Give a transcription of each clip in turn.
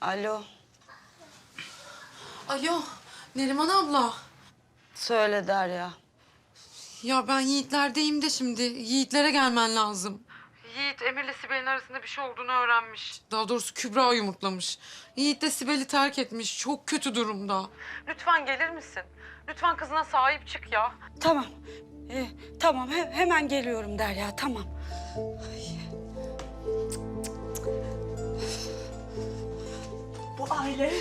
Alo, Alo, Neriman abla. söyle Derya. Ya ben Yiğitler'deyim de şimdi. Yiğitlere gelmen lazım. Yiğit Emir'le Sibel'in arasında bir şey olduğunu öğrenmiş. Daha doğrusu Kübra yumurtlamış. Yiğit de Sibel'i terk etmiş. Çok kötü durumda. Lütfen gelir misin? Lütfen kızına sahip çık ya. Tamam, ee, tamam he- hemen geliyorum Derya, tamam. Bu aile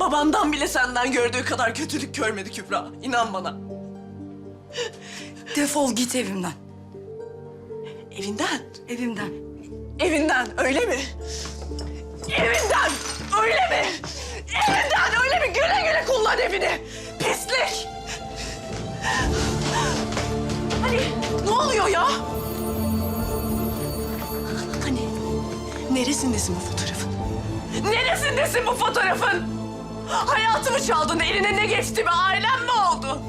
babandan bile senden gördüğü kadar kötülük görmedi Kübra. İnan bana. Defol git evimden, Evinden. evimden. Evinden öyle mi? Evinden öyle mi? Evinden öyle mi? Güle güle kullan evini. Pislik. Hani ne oluyor ya? Hani neresindesin bu fotoğrafın? Neresindesin bu fotoğrafın? Hayatımı çaldın, eline ne geçti be? Ailem mi oldu?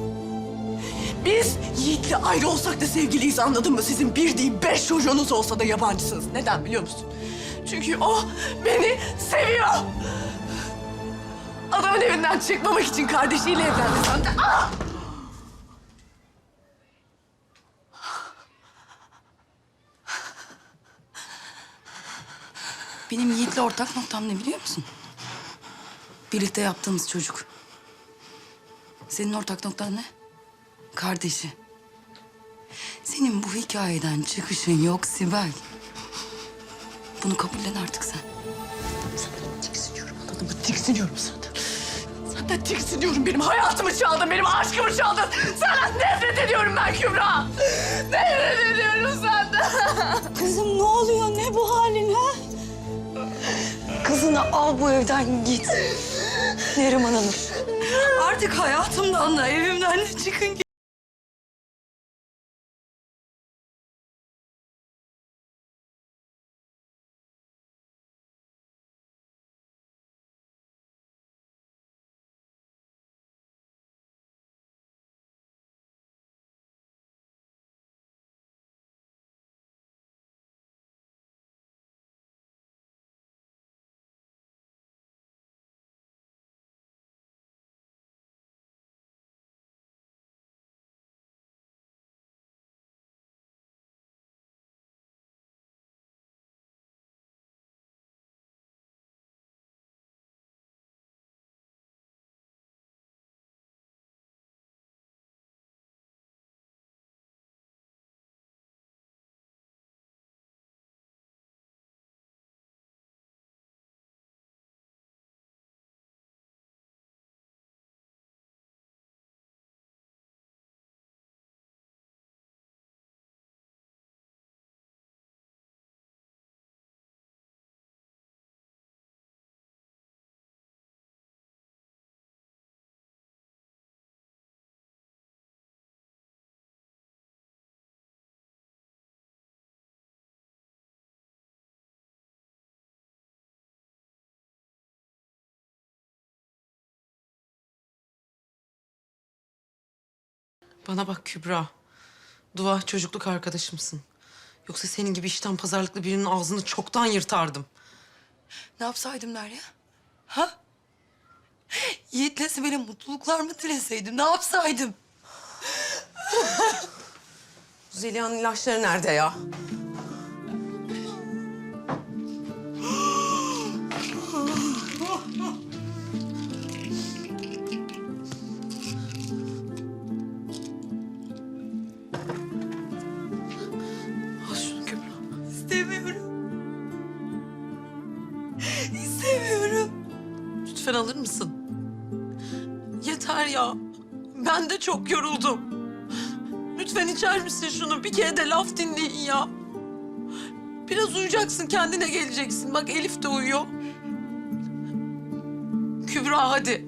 Biz Yiğit'le ayrı olsak da sevgiliyiz anladın mı? Sizin bir değil beş çocuğunuz olsa da yabancısınız. Neden biliyor musun? Çünkü o beni seviyor. Adamın evinden çıkmamak için kardeşiyle evlendi sen de. Ah! Benim Yiğit'le ortak noktam ne biliyor musun? Birlikte yaptığımız çocuk. Senin ortak noktan ne? Kardeşi. Senin bu hikayeden çıkışın yok Sibel. Bunu kabullen artık sen. Tiksiniyorum anladın mı? Tiksiniyorum senden. Senden tiksiniyorum. Benim hayatımı çaldın, benim aşkımı çaldın. Senden nefret ediyorum ben Kübra. Nefret ediyorum senden. Kızım ne oluyor? Ne bu halin ha? Kızını al bu evden git. Neriman Hanım. Artık hayatımdan da evimden de çıkın git. Bana bak Kübra. Dua çocukluk arkadaşımsın. Yoksa senin gibi işten pazarlıklı birinin ağzını çoktan yırtardım. Ne yapsaydım Derya? Ha? Yiğit'le Sibel'e mutluluklar mı dileseydim? Ne yapsaydım? Zeliha'nın ilaçları nerede ya? Lütfen alır mısın? Yeter ya. Ben de çok yoruldum. Lütfen içer misin şunu? Bir kere de laf dinleyin ya. Biraz uyuyacaksın, kendine geleceksin. Bak Elif de uyuyor. Kübra hadi.